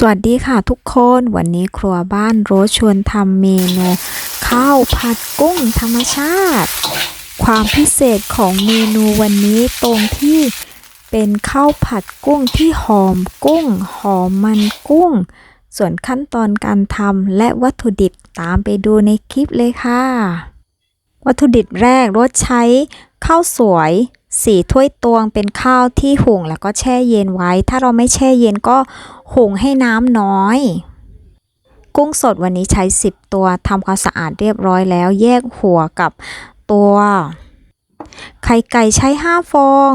สวัสดีค่ะทุกคนวันนี้ครัวบ้านโรสชวนทำเมนู ข้าวผัดกุ้งธรรมชาติ ความพิเศษของเมนูวันนี้ตรงที่เป็นข้าวผัดกุ้งที่หอมกุ้ง หอมมันกุ้ง ส่วนขั้นตอนการทำและวัตถุดิบตามไปดูในคลิปเลยค่ะ วัตถุดิบแรกรสใช้ข้าวสวย สี่ถ้วยตวงเป็นข้าวที่หุงแล้วก็แช่เย็นไว้ ถ้าเราไม่แช่เย็นก็หุงให้น้ำน้อย กุ้งสดวันนี้ใช้ 10 ตัวทำความสะอาดเรียบร้อยแล้ว แยกหัวกับตัว ไข่ไก่ใช้ 5 ฟอง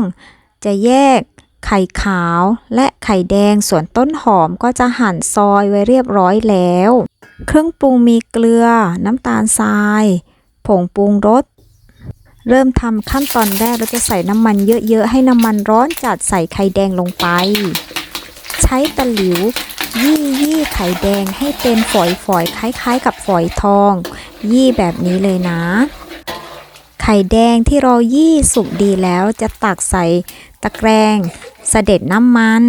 จะแยกไข่ขาวและไข่แดงส่วนต้นหอมก็จะหั่นซอยไว้เรียบร้อยแล้ว เครื่องปรุงมีเกลือ น้ำตาลทราย ผงปรุงรส เริ่มทำขั้นตอนแรกเราจะใส่น้ำมันเยอะๆ ให้น้ำมันร้อนจัดใส่ไข่แดงลงไป ใช้ตะหลิวยี่ยี่ไข่แดงให้เป็นฝอยๆคล้ายๆ กับฝอยทอง ยี่แบบนี้เลยนะ ไข่แดงที่เรายี่สุกดีแล้วจะตักใส่ตะแกรงเสด็จน้ำมัน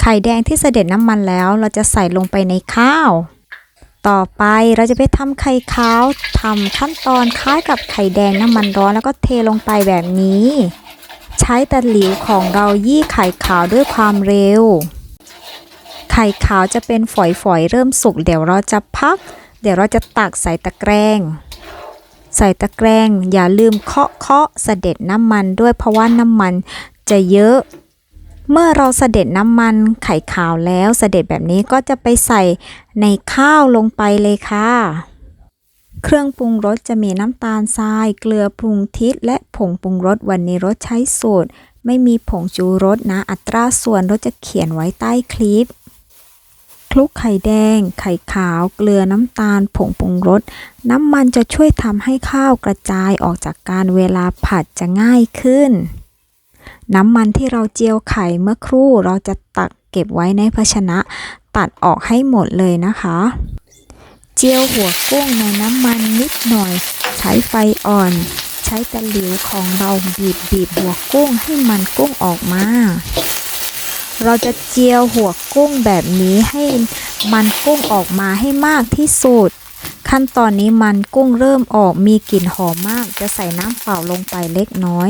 ไข่แดงที่เสด็จน้ำมันแล้วเราจะใส่ลงไปในข้าว ต่อไปเราจะไปทำไข่ขาวทำขั้นตอนคล้ายกับไข่แดงน้ำมันร้อนแล้วก็เทลงไปแบบนี้ ใช้ตะหลิวของเรายี่ไข่ขาวด้วยความเร็ว ไข่ขาวจะเป็นฝอยๆเริ่มสุกเดี๋ยวเราจะพัก เดี๋ยวเราจะตักใส่ตะแกรงใส่ตะแกรงอย่าลืมเคาะเคาะเสด็จน้ำมันด้วยเพราะว่าน้ำมันจะเยอะ เมื่อเราเสด็จน้ำมันไข่ขาวแล้วเสด็จแบบนี้ก็จะไปใส่ในข้าวลงไปเลยค่ะ เครื่องปรุงรสจะมีน้ำตาลทราย เกลือปรุงทิศและผงปรุงรสวันนี้รสใช้สูตร ไม่มีผงชูรสนะอัตราส่วนรสจะเขียนไว้ใต้คลิปคลุกไข่แดง ไข่ขาว เกลือน้ำตาล ผงปรุงรส น้ำมันจะช่วยทำให้ข้าวกระจายออกจากการเวลาผัดจะง่ายขึ้น น้ำมันที่เราเจียวไข่เมื่อครู่เราจะตักเก็บไว้ในภาชนะ ตัดออกให้หมดเลยนะคะ เจียวหัวกุ้งในน้ำมันนิดหน่อย ใช้ไฟอ่อน ใช้ตะหลิวของเราบีบบีบหัวกุ้งให้มันกุ้งออกมา เราจะเจียวหัวกุ้งแบบนี้ให้มันกุ้งออกมาให้มากที่สุดขั้นตอนนี้มันกุ้งเริ่มออกมีกลิ่นหอมมาก จะใส่น้ำเปล่าลงไปเล็กน้อย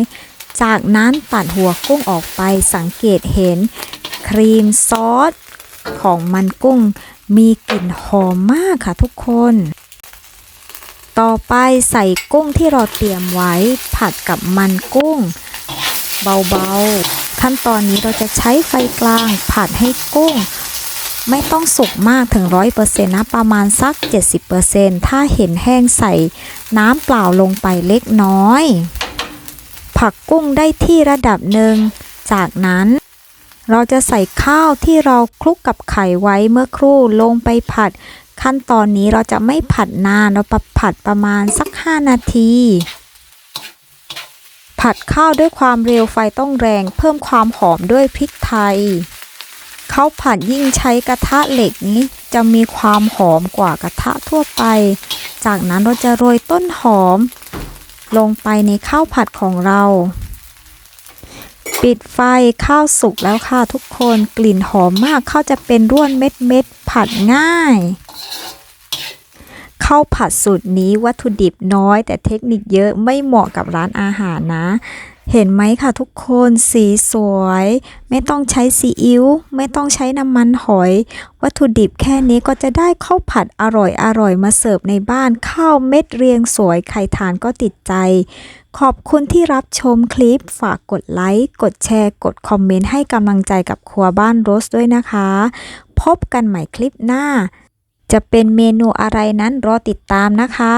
จากนั้นตัดหัวกุ้งออกไปสังเกตเห็นครีมซอสของมันกุ้งมีกลิ่นหอมมากค่ะทุกคน ต่อไปใส่กุ้งที่เราเตรียมไว้ผัดกับมันกุ้ง เบาๆ ขั้นตอนนี้เราจะใช้ไฟกลางผัดให้กุ้ง ไม่ต้องสุกมากถึง 100%นะประมาณสัก 70%ถ้าเห็นแห้งใส่น้ำเปล่าลงไปเล็กน้อย ผักกุ้งได้ที่ระดับหนึ่ง จากนั้น เราจะใส่ข้าวที่เราคลุกกับไข่ไว้เมื่อครู่ลงไปผัด ขั้นตอนนี้เราจะไม่ผัดนานเราปผัดประมาณสัก 5 นาที ผัดข้าวด้วยความเร็วไฟต้องแรง เพิ่มความหอมด้วยพริกไทยข้าวผัดยิ่งใช้กระทะเหล็กนี้จะมีความหอมกว่ากระทะทั่วไป จากนั้นเราจะโรยต้นหอม ลงไปในข้าวผัดของเรา ปิดไฟข้าวสุกแล้วค่ะทุกคนกลิ่นหอมมากข้าวจะเป็นร่วนเม็ดเม็ดผัดง่ายข้าวผัดสูตรนี้วัตถุดิบน้อย แต่เทคนิคเยอะไม่เหมาะกับร้านอาหารนะ เห็นไหมค่ะทุกคนสีสวย ไม่ต้องใช้ซีอิ๊วไม่ต้องใช้น้ำมันหอย วัตถุดิบแค่นี้ก็จะได้ข้าวผัดอร่อยอร่อยมาเสิร์ฟในบ้านข้าวเม็ดเรียงสวยใครทานก็ติดใจ ขอบคุณที่รับชมคลิปฝากกดไลค์กดแชร์กดคอมเมนต์ให้กำลังใจกับครัวบ้านโรสด้วยนะคะ พบกันใหม่คลิปหน้า จะเป็นเมนูอะไรนั้นรอติดตามนะคะ